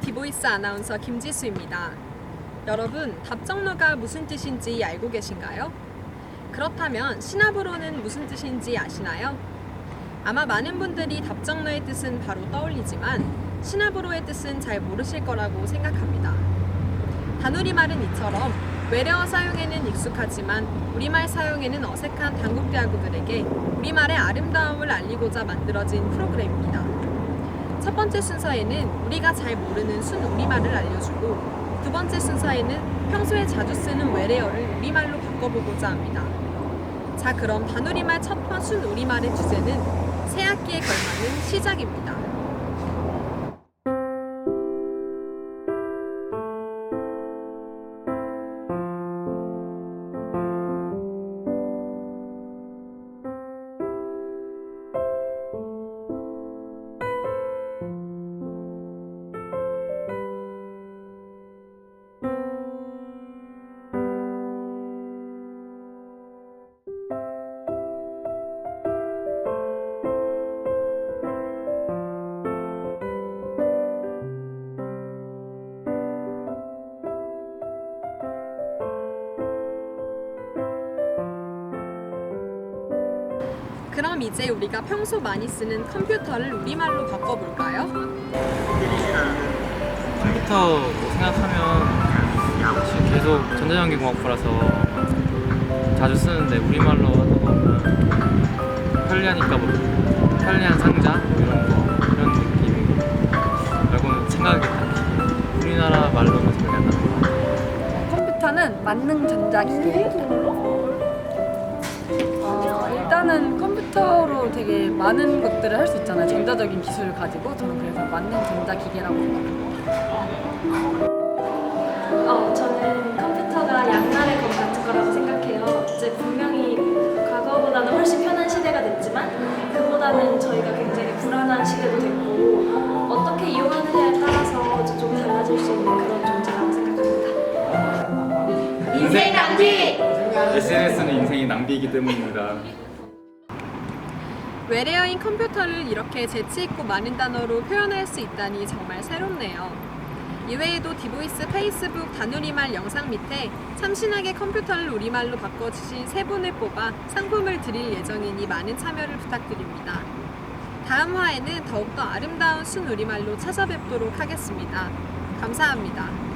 디보이스 아나운서 김지수입니다. 여러분, 답정너가 무슨 뜻인지 알고 계신가요? 그렇다면 신압으로는 무슨 뜻인지 아시나요? 아마 많은 분들이 답정너의 뜻은 바로 떠올리지만 신압으로의 뜻은 잘 모르실 거라고 생각합니다. 다누리말은 이처럼 외래어 사용에는 익숙하지만 우리말 사용에는 어색한 단국대학우들에게 우리말의 아름다움을 알리고자 만들어진 프로그램입니다. 첫 번째 순서에는 우리가 잘 모르는 순 우리말을 알려주고 두 번째 순서에는 평소에 자주 쓰는 외래어를 우리말로 바꿔보고자 합니다. 자, 그럼 다누리말 첫번 순 우리말의 주제는 새 학기에 걸맞는 시작입니다. 그럼 이제 우리가 평소 많이 쓰는 컴퓨터를 우리말로 바꿔볼까요? 컴퓨터 생각하면 지금 계속 전자전기공학부라서 자주 쓰는데 우리말로 하다 보면 편리하니까 뭐 편리한 상자 이런 거 이런 느낌이라고는 생각이 딱히 우리나라 말로는 생각이 안 나는 것 같아요. 컴퓨터는 만능 전자기기 되게 많은 것들을 할 수 있잖아요. 전자적인 기술을 가지고 저는 그래서 만능 전자기기라고 생각해요. 어, 저는 컴퓨터가 양날의 검 같은 거라고 생각해요. 이제 분명히 과거보다는 훨씬 편한 시대가 됐지만 그보다는 저희가 굉장히 불안한 시대도 됐고 어떻게 이용하느냐에 따라서 좀 달라질 수 있는 그런 존재라고 생각합니다. 인생 낭비! SNS는 인생의 낭비이기 때문입니다. 외래어인 컴퓨터를 이렇게 재치있고 많은 단어로 표현할 수 있다니 정말 새롭네요. 이외에도 디보이스 페이스북 다누리말 영상 밑에 참신하게 컴퓨터를 우리말로 바꿔주신 세 분을 뽑아 상품을 드릴 예정이니 많은 참여를 부탁드립니다. 다음 화에는 더욱더 아름다운 순 우리말로 찾아뵙도록 하겠습니다. 감사합니다.